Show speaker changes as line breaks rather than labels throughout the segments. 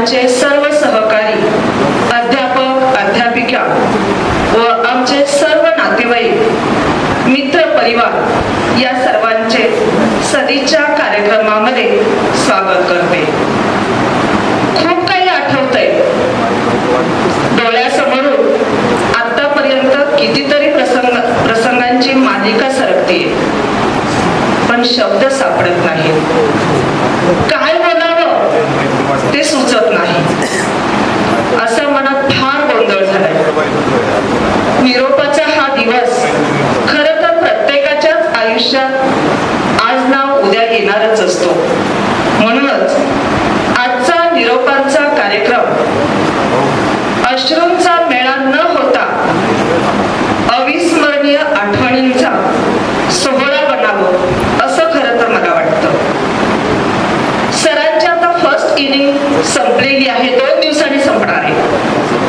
आमचे सर्व सहकारी अध्यापक अध्यापिका व आमचे सर्व नातेवाईक मित्र परिवार या सर्वांचे सदीच्या कार्यक्रमामध्ये स्वागत करते. खूप काही आठवतंय. डोळ्यासमोरून आतापर्यंत कितीतरी प्रसंग प्रसंगांची मालिका सरकते पण शब्द सापडत नाही ते सुचत नाही. असं मनात फार गोंधळ झालाय. निरोपाचा हा दिवस खर तर प्रत्येकाच्याच आयुष्यात आज ना उद्या येणारच असतो म्हणूनच आजचा निरोपांचा कार्यक्रम अश्रूंचा मेळा न होता अविस्मरणीय आठवणींचा सोहळा बनावं असं खरं तर मला वाटतं सरांची आता फर्स्ट इनिंग संपलेली आहे दोन दिवसांनी संपणार आहे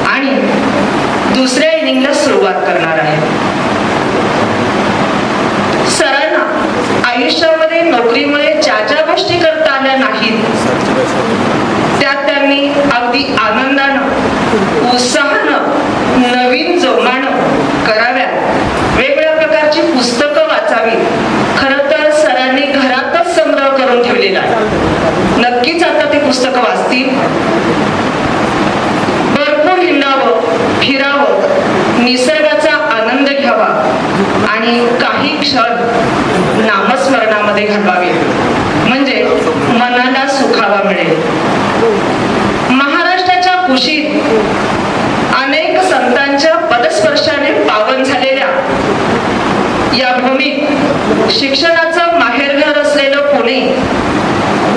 आणि दुसऱ्या इनिंगला सुरुवात करणार आहे सरांना आयुष्यामध्ये नोकरीमुळे ज्या ज्या गोष्टी करता आल्या नाहीत त्या त्यांनी अगदी आनंदानं उत्साहानं नवीन जोमानं कराव्या वेगवेगळ्या प्रकारची पुस्तकं वाचावी खर तर सरांनी घरातच संग्रह करून ठेवलेला आहे. नक्कीच आता ते पुस्तकं वाचतील. भरपूर हिंडावं फिरावं निसर्गाचा आनंद घ्यावा. आणि काही क्षण नामस्मरणामध्ये घालवावे. म्हणजे मनाला सुखावा मिळेल. महाराष्ट्राच्या कुशीत अनेक संतांच्या पदस्पर्शाने पावन झालेल्या या भूमीत शिक्षणाचं माहेरघर असलेलं पुणे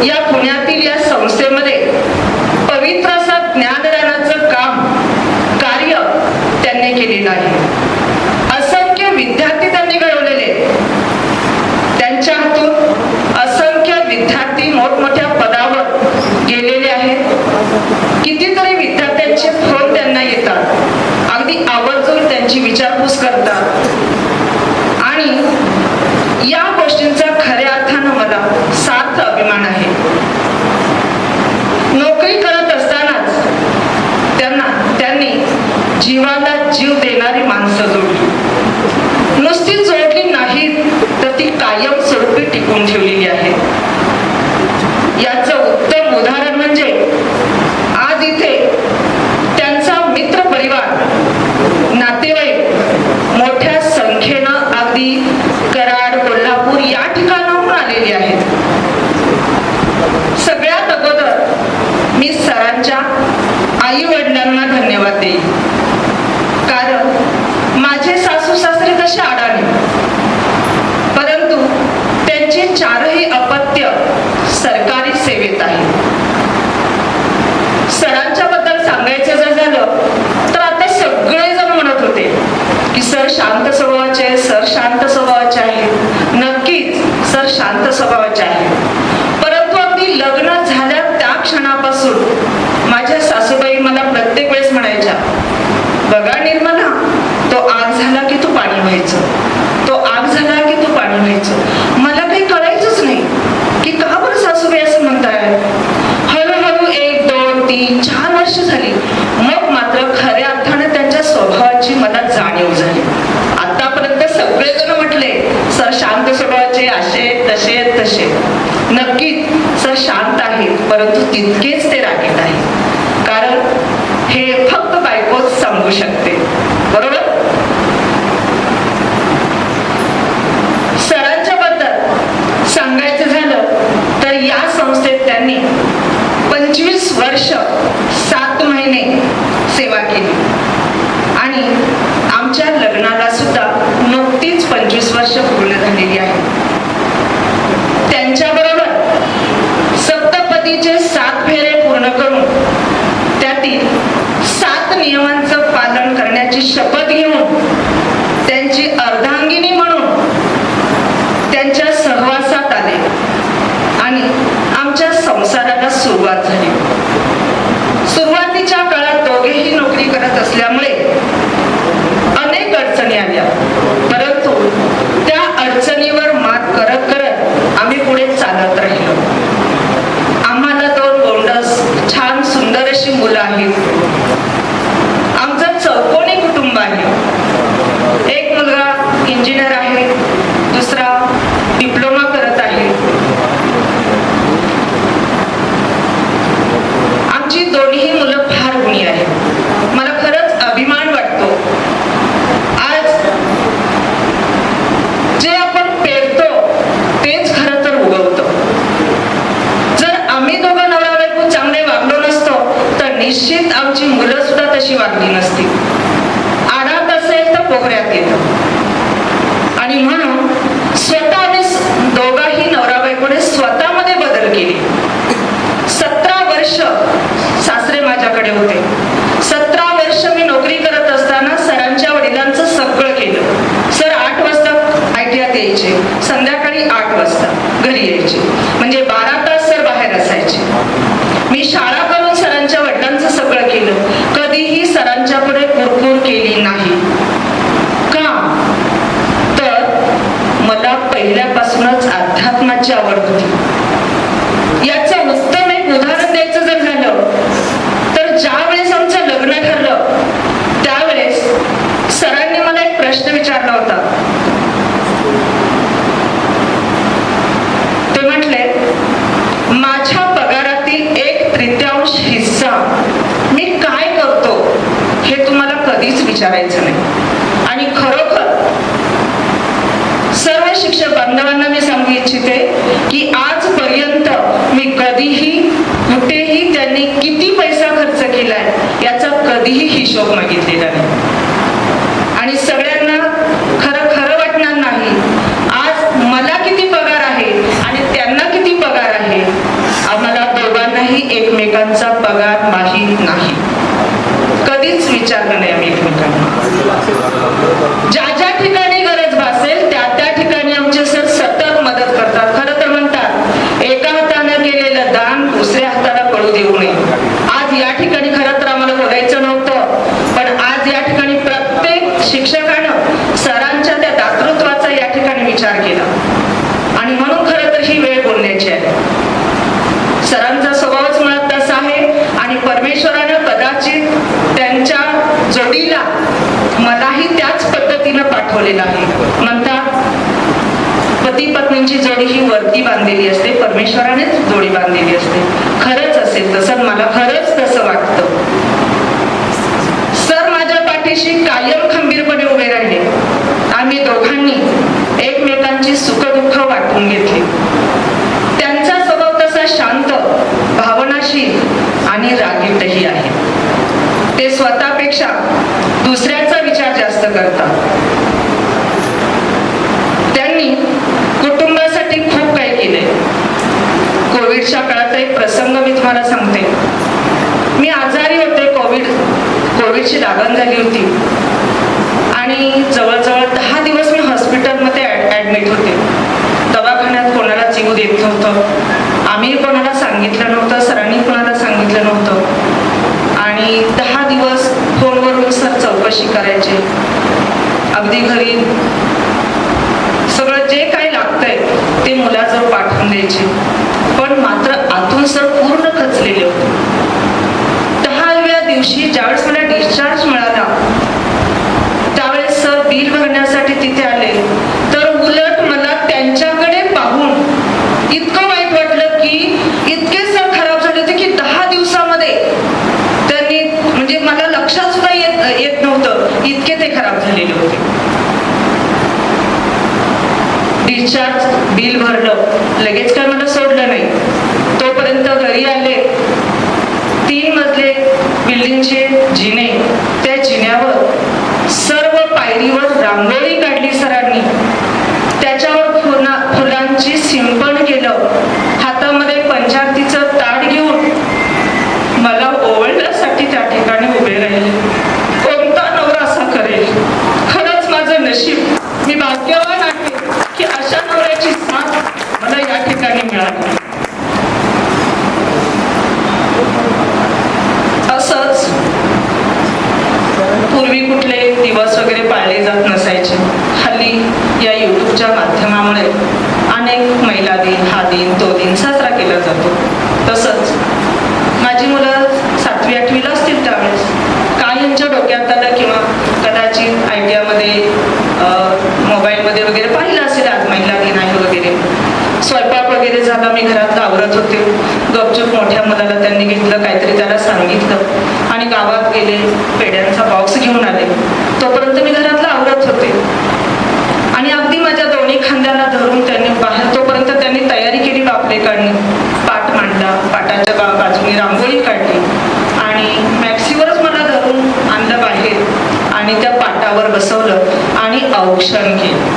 या पुण्यातील या संस्थेमध्ये पवित्र असं ज्ञानदानाचं काम कार्य त्यांनी केलेलं आहे असंख्य विद्यार्थी त्यांनी घडवलेले आहेत. त्यांच्या हातून असंख्य विद्यार्थी मोठमोठ्या पदावर गेलेले आहेत कितीतरी विद्यार्थ्यांचे फोन त्यांना येतात अगदी आवर्जून त्यांची विचारपूस करतात आणि या गोष्टींचा खऱ्या अर्थानं मला सार्थ अभिमान आहे नोकरी करत असतानाच त्यांना त्यांनी जीवाला जीव देणारी माणसं जोडली नुसती जोडली नाहीत तर ती कायम स्वरूपी टिकून ठेवलेली आहे याचं उत्तम उदाहरण म्हणजे आज इथे त्यांचा मित्र परिवार नातेवाईक मोठ्या संख्येनं अगदी कराड कोल्हापूर या ठिकाणाहून आलेले आहेत सगळ्यात अगोदर मी आई वडिलांना धन्यवाद देईल कारण माझे सासू सासरे तसे अडाणी. परंतु त्यांचे चारही अपत्य सरकारी सेवेत आहे. सरांच्या बद्दल सांगायचं जर झालं तर आता सगळेजण म्हणत होते की सर शांत स्वभावाचे आहे सर शांत स्वभावाचे आहे नक्कीच सर शांत स्वभावाचे आहे परंतु अगदी लग्न झाल्या त्या क्षणापासून माझ्या सासूबाई मला प्रत्येक वेळेस म्हणायच्या बघा निर्मला तो आग झाला की तू पाणी व्हायचं तो आग झाला की तू पाणी व्हायचं मला काही कळायचंच नाही. की का बरं सासूबाई असं म्हणताय? हळूहळू एक दोन तीन चार वर्ष झाली. मग मात्र खऱ्या अर्थाने त्यांच्या स्वभावाची मला जाणीव झाली. आतापर्यंत सगळेजण म्हटले सर शांत स्वभावाचे असे तसे तसे. नक्कीच सर शांत आहेत परंतु तितकेच ते रागीत आहेत कारण हे फक्त बायकोच सांगू शकते. बरोबर? सरांच्या बद्दल सांगायचं झालं तर या संस्थेत त्यांनी पंचवीस वर्ष सात महिने सेवा केली. आणि आमच्या लग्नाला सुद्धा नुकतीच पंचवीस वर्ष पूर्ण झालेली आहे गावची मुलं सुद्धा तशी वागली नसती. आडात असेल तर पोहऱ्यात येत. आणि म्हणून स्वतः आम्ही दोघाही नवराबाईकडे स्वतःमध्ये बदल केले. सतरा वर्ष सासरे माझ्याकडे होते. सतरा वर्ष मी नोकरी करत असताना सरांच्या वडिलांचं सगळं केलं. सर आठ वाजता आयटीआत यायचे संध्याकाळी आठ वाजता घरी यायचे. म्हणजे बारा तास सर बाहेर असायचे. मी शाळा सगळं केलं. कधीही सरांच्या पुढे कुरकुर केली नाही का तर मला पहिल्यापासूनच अध्यात्माची आवड होती याचं उत्तम एक उदाहरण द्यायचं जर झालं तर ज्या वेळेस आमचं लग्न ठरलं त्यावेळेस सरांनी मला एक प्रश्न विचारला होता ते म्हटले माझ्या पगारातील एक तृतीयांश हिस्सा मी काय करतो हे तुम्हाला कधीच विचारायचं नाही. आणि खरोखर सर्व शिक्षक बांधवांना मी सांगू इच्छिते की आजपर्यंत मी कधीही कुठेही त्यांनी किती पैसा खर्च केलाय याचा कधीही हिशोब मागितलेला नाही. आणि सगळ्यांना खरं खरं वाटणार नाही आज मला किती पगार आहे आणि त्यांना किती पगार आहे आम्हाला दोघांनाही एकमेकांचा पगार माहीत नाही. विचारलं नाही आम्ही एकमेकांना ज्या ज्या ठिकाणी गरज भासेल त्या त्या ठिकाणी आमचे सर सतत मदत करतात खरं तर म्हणतात एका हाताने केलेलं दान दुसऱ्या हाताला पडू देऊ नये आज या ठिकाणी खरं तर आम्हाला बोलायचं नव्हतं पण आज या ठिकाणी प्रत्येक शिक्षकानं सरांच्या त्या दातृत्वाचा या ठिकाणी विचार केला आणि म्हणून खरं तर ही वेळ बोलण्याची आहे सरांचा स्वभावच मुळात तसा आहे आणि परमेश्वरानं कदाचित त्यांच्या जोडीला मलाही त्याच पद्धतीनं पाठवलेलं आहे म्हणतात पती पत्नींची जोडी ही वरती बांधलेली असते परमेश्वरानेच जोडी बांधलेली असते खरंच असेल तसं मला खरंच तसं वाटतं सर माझ्या पाठीशी कायम खंबीरपणे उभे राहिले आम्ही दोघांनी एकमेकांची सुखदुःख वाटून घेतली त्यांचा स्वभाव तसा शांत भावनाशील आणि रागीटही आहे. ते स्वतःपेक्षा दुसऱ्याचा विचार जास्त करतात. त्यांनी कुटुंबासाठी खूप काही केले कोविडच्या काळाचा एक प्रसंग मी तुम्हाला सांगते. मी आजारी होते कोविड कोविडची लागण झाली होती. आणि जवळजवळ दहा दिवस मी हॉस्पिटलमध्ये ॲडमिट होते. दवाखान्यात कोणाला जीव देत नव्हतं. आम्ही कोणाला सांगितलं नव्हतं सरांनी कोणाला सांगितलं नव्हतं. आणि दहा दिवस फोनवरून सर चौकशी करायचे. अगदी घरी सगळं जे काही लागतंय ते मुलाजवळ पाठवून द्यायचे. पण मात्र आतून सर पूर्ण खचलेले होते. दहाव्या दिवशी ज्यावेळेस मला डिस्चार्ज मिळाला त्यावेळेस सर बिल भरण्यासाठी तिथे आले तर उलट मला त्यांच्याकडे पाहून इतकं वाईट वाटलं की इतके सर खराब झाले होते की दहा दिवसामध्ये त्यांनी म्हणजे मला लक्षात सुद्धा येत येत नव्हतं इतके ते खराब झालेले होते डिस्चार्ज बिल भरलं लगेच काय मला सोडलं नाही तोपर्यंत घरी आले तीन मजले बिल्डिंगचे जिने त्या जिन्यावर सर्व पायरीवर रांगोळी काढली सरांनी त्याच्यावर फुला फुलांची सिंपण केलं हातामध्ये पंचारतीचं ताट घेऊन मला ओवळण्यासाठी त्या ठिकाणी उभे राहिले कोणता नवरा असा करेल खरंच माझं नशीब मी भाग्यवान आहे की अशा नवऱ्याची साथ मला या ठिकाणी मिळाली असंच पूर्वी कुठले दिवस वगैरे पाळले जात नसायचे हल्ली या युट्यूबच्या माध्यमामुळे अनेक महिला दिन हा दिन तो दिन साजरा केला जातो तसंच माझी मुलं सातवी आठवीला असतील त्यावेळेस काय यांच्या डोक्यात आलं किंवा कदाचित आयडियामध्ये मोबाईलमध्ये वगैरे पाहिलं असेल आज महिला दिन आहे वगैरे स्वयंपाक वगैरे मी घरात आवरत होते. गपचूप मोठ्या मुलाला त्यांनी घेतलं काहीतरी त्याला सांगितलं. आणि गावात गेले पेड्यांचा बॉक्स घेऊन आले. तोपर्यंत मी घरातलं आवरत होते. आणि अगदी माझ्या दोन्ही खांद्याला धरून त्यांनी बाहेर तोपर्यंत त्यांनी तयारी केली बापरे काढणी. पाट मांडला पाटाच्या बा बाजूने रांगोळी काढली. आणि मॅक्सीवरच मला धरून आणलं बाहेर. आणि त्या पाटावर बसवलं आणि औक्षण केलं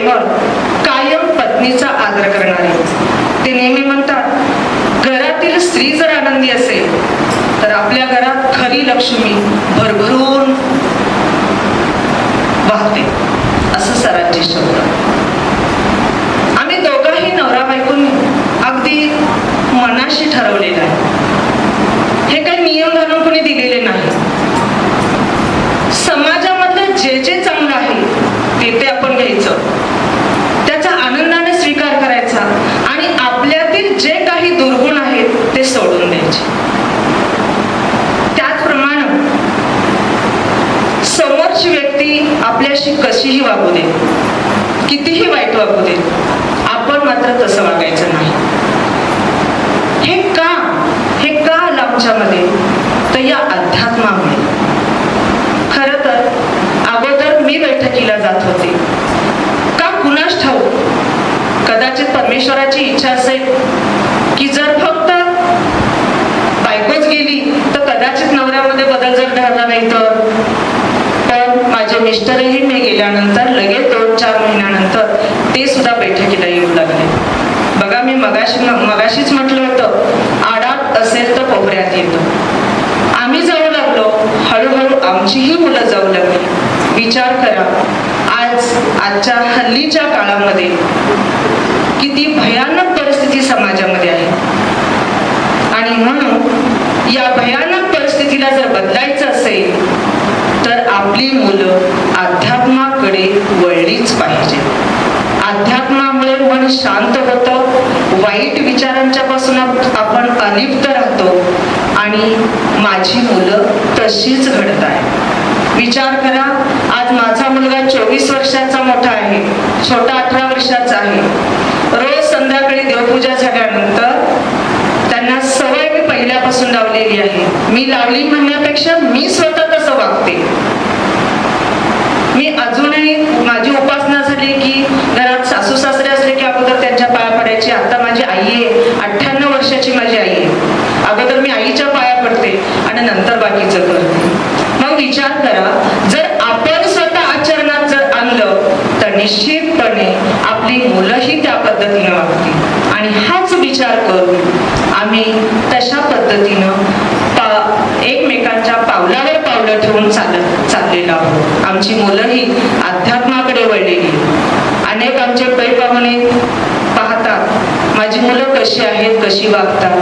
प्रेमळ कायम पत्नीचा आदर करणारे. ते नेहमी म्हणतात घरातील स्त्री जर आनंदी असेल तर आपल्या घरात खरी लक्ष्मी भरभरून वाहते. असं सरांचे शब्द. केल्या जात होती. का कुणास ठाऊक? कदाचित परमेश्वराची इच्छा असेल की जर फक्त बायकोच गेली तर कदाचित नवऱ्यामध्ये बदल जर घडला नाही तर? पण माझे मिस्टरही मी गेल्यानंतर लगेच दोन चार महिन्यानंतर ते सुद्धा बैठकीला येऊ लागले. बघा मी मगाशी मगाशीच म्हटलं होतं आडात असेल तर कोपऱ्यात येतो. आम्ही जाऊ लागलो. हळूहळू आमचीही मुलं जाऊ लागली. विचार करा. आज आजच्या हल्लीच्या काळामध्ये किती भयानक परिस्थिती समाजामध्ये आहे. आणि म्हणून या भयानक परिस्थितीला जर बदलायचं असेल तर आपली मुलं अध्यात्माकडे वळलीच पाहिजे. अध्यात्मामुळे मन शांत होतं वाईट विचारांच्या पासून आपण अलिप्त राहतो आणि माझी मुलं तशीच घडत आहे विचार करा आज माझा मुलगा चोवीस वर्षाचा मोठा आहे छोटा अठरा वर्षाचा आहे. रोज संध्याकाळी देवपूजा झाल्यानंतर त्यांना सवय मी पहिल्यापासून लावलेली आहे. मी लावली म्हणण्यापेक्षा मी स्वतः तसं वागते मी अजूनही माझी उपासना झाली की घरात सासू सासरे असले की अगोदर त्यांच्या पाया पडायची आता माझी आई आहे अठ्ठ्याण्णव वर्षाची माझी आई आहे अगोदर मी आईच्या पाया पडते आणि नंतर बाकीचं करते मग विचार करा जर आपण स्वतः आचरणात जर आणलं तर निश्चितपणे आपली मुलंही त्या पद्धतीनं वागतील आणि हाच विचार करून आम्ही तशा पद्धतीनं पा एकमेकांच्या पावलावर ठेवून चालत चाललेलो आहोत. आमची मुलंही अध्यात्माकडे वळलेली अनेक आमचे पैपामने पाहतात माझी मुलं कशी आहेत कशी वागतात.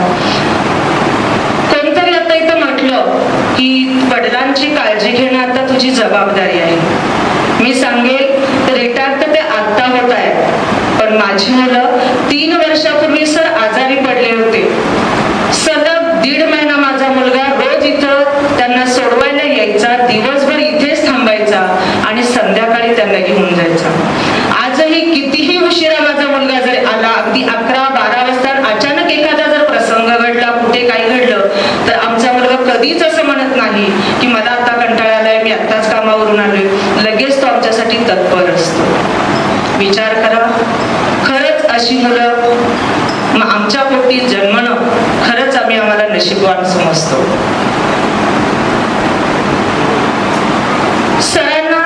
कोणतरी आता इथं म्हटलं की वडिलांची काळजी घेणं आता तुझी जबाबदारी आहे. मी सांगेल रिटायर तर ते आत्ता होत आहे पण माझी मुलं तीन वर्षापूर्वी सर आजारी पडले होते सलग दीड महिना माझा मुलगा रोज इथं त्यांना सोडवायला यायचा दिवसभर इथेच थांबायचा आणि संध्याकाळी त्यांना घेऊन जायचा आजही कितीही उशिरा माझा मुलगा जर आला अगदी अकरा बारा वाजता अचानक एखादा जर प्रसंग घडला कुठे काही घडलं तर आमचा मुलगा कधीच असं म्हणत नाही की मला आता कंटाळा आलाय मी आत्ताच कामावरून आलोय लगेच तो आमच्यासाठी तत्पर असतो विचार करा खरंच अशी मुलं म- आमच्या पोटी जन्मणं खरंच आम्ही आम्हाला नशीबवान समजतो सरांना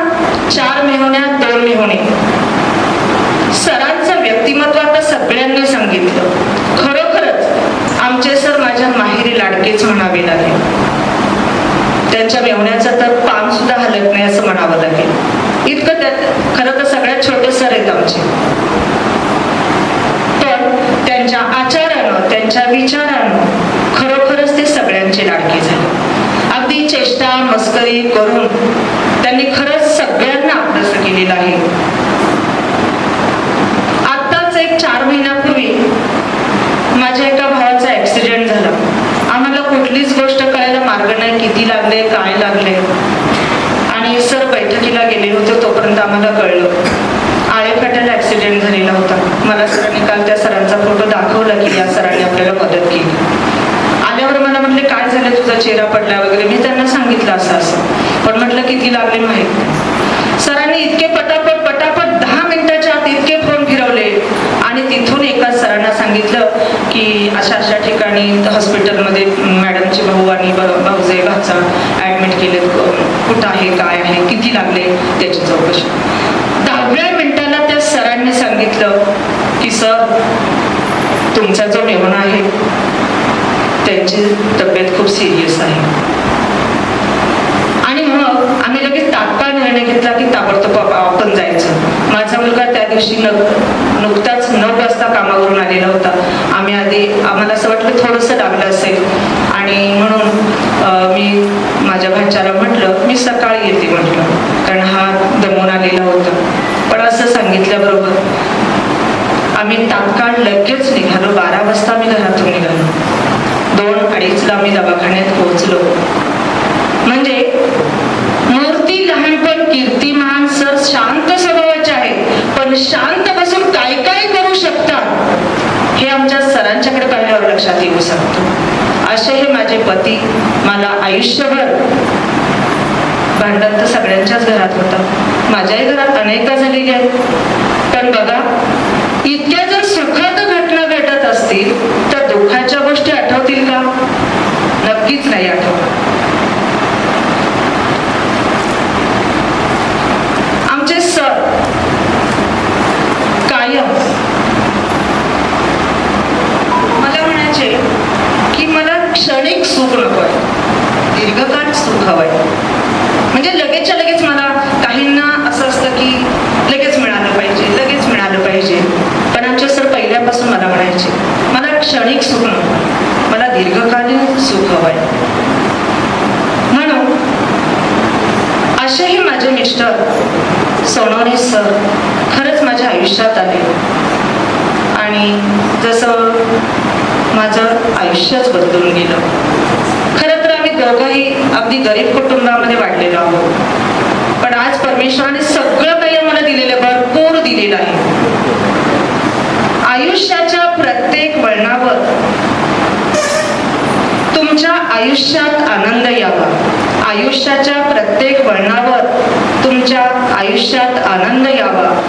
चार मेहण्यात दोन मेहणे सरांचं व्यक्तिमत्व आता सगळ्यांनी सांगितलं खरोखरच आमचे सर माझ्या माहेरी लाडकेच म्हणावे लागेल त्यांच्या मेहण्याचं तर पान सुद्धा हलत नाही असं इतकं त्यात खरं तर सगळ्यात छोटे सर आहेत आमचे. तर त्यांच्या आचारानं त्यांच्या विचारानं खरोखरच ते सगळ्यांचे लाडके झाले. अगदी चेष्टा मस्करी करून त्यांनी खरंच सगळ्यांना आपलंसं केलेलं आहे. आत्ताच एक चार महिन्यापूर्वी माझ्या एका भावाचा ऍक्सिडेंट झाला. आम्हाला कुठलीच गोष्ट कळायला मार्ग नाही किती लागले काय लागले. गेले होते तोपर्यंत आम्हाला कळलं. आळेफाट्याला ऍक्सिडेंट झालेला होता. मला सरांनी काल त्या सरांचा फोटो दाखवला की या सरांनी आपल्याला मदत केली. आल्यावर मला म्हटले काय झालं? तुझा चेहरा पडला वगैरे. मी त्यांना सांगितलं असं असं. पण म्हटलं किती लागले माहीत सरांनी इतके पटापट पटापट दहा मिनिटाच्या आत इतके फोन फिरवले आणि तिथून एका सरांना सांगितलं की अशा अशा ठिकाणी हॉस्पिटलमध्ये मॅडमचे भाऊ आणि भाऊजे भाचा ऍडमिट केलेत कुठं आहे काय आहे किती लागले त्याची चौकशी. दहाव्या मिनिटाला त्या सरांनी सांगितलं की सर तुमचा जो मेहमान आहे त्यांची तब्येत खूप सिरियस आहे. आणि मग आम्ही लगेच तात्काळ निर्णय घेतला की ताबडतोब आपण जायचं. माझा मुलगा त्या दिवशी न नऊ वाजता कामावरून आलेला होता. आम्ही आधी आम्हाला असं वाटलं थोडंसं लागलं असेल. आणि म्हणून मी माझ्या भाच्याला म्हटलं मी सकाळी येते म्हटलं. कारण हा दमून आलेला होता. पण असं सांगितल्याबरोबर आम्ही तात्काळ लगेच निघालो. बारा वाजता आम्ही घरातून निघालो. दोन अडीचला आम्ही दवाखान्यात पोहोचलो. म्हणजे मूर्ती लहानपण कीर्तिमान सर शांत स्वभावाचे आहेत. पण शांत बसून काय काय करू शकतात हे आमच्या सरांच्याकडे पाहिल्यावर लक्षात येऊ शकतं. असे हे माझे पती मला आयुष्यभर भांडत तर सगळ्यांच्याच घरात होतं. माझ्याही घरात अनेकदा झालेली आहेत पण बघा इतक्या जर सुखद घटना घडत असतील तर दुःखाच्या गोष्टी आठवतील का? नक्कीच नाही आठवणार શુક્ર હોય દીર્ઘકાળ સુખ હોય वळणावर तुमच्या आयुष्यात आनंद यावा. आयुष्याच्या प्रत्येक वळणावर तुमच्या आयुष्यात आनंद यावा.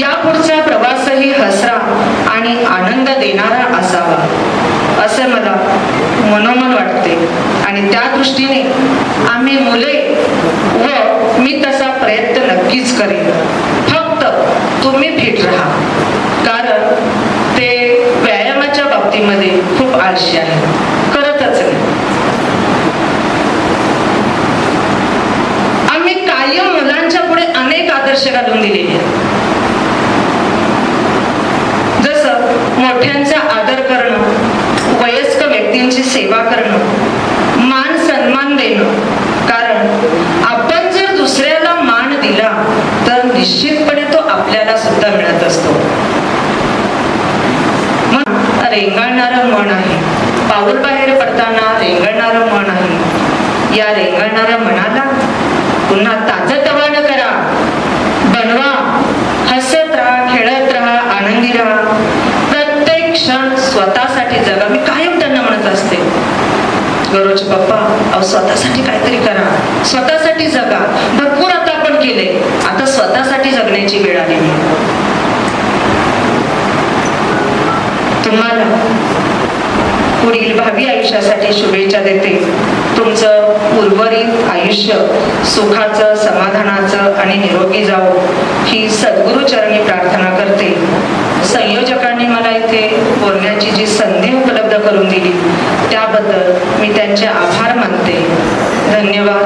या पुढचा प्रवासही हसरा आणि आनंद देणारा असावा. असे मला मनोमन वाटते. आणि त्या दृष्टीने आम्ही मुले व मी तसा प्रयत्न नक्कीच करेन. फक्त तुम्ही फिट राहा. कारण बाबतीमध्ये खूप आळशी आहे. करतच नाही. आम्ही कायम मुलांच्या पुढे अनेक आदर्श घालून दिलेले आहेत. जसं मोठ्यांचा आदर करणं वयस्क व्यक्तींची सेवा करणं मान सन्मान देणं. कारण आपण जर दुसऱ्याला मान दिला तर निश्चित तो आपल्याला सुद्धा मिळत असतो मन रेंगाळणारं मन आहे. पाऊल बाहेर पडताना रेंगाळणारं मन आहे. या रेंगाळणाऱ्या मनाला पुन्हा ताजतवानं करा. बनवा. हसत राहा खेळत राहा आनंदी राहा. प्रत्येक क्षण स्वतःसाठी जगा. मी कायम त्यांना म्हणत असते गरोज पप्पा अहो स्वतःसाठी काहीतरी करा. स्वतःसाठी जगा. भरपूर आता आपण केले. आता स्वतःसाठी जगण्याची वेळ आलेली आहे. तुम्हाला पुढील भावी आयुष्यासाठी शुभेच्छा देते. तुमचं उर्वरित आयुष्य सुखाचं समाधानाचं आणि निरोगी जावो ही सद्गुरुचरणी प्रार्थना करते. संयोजकांनी मला इथे बोलण्याची जी संधी उपलब्ध करून दिली त्याबद्दल मी त्यांचे आभार मानते. धन्यवाद.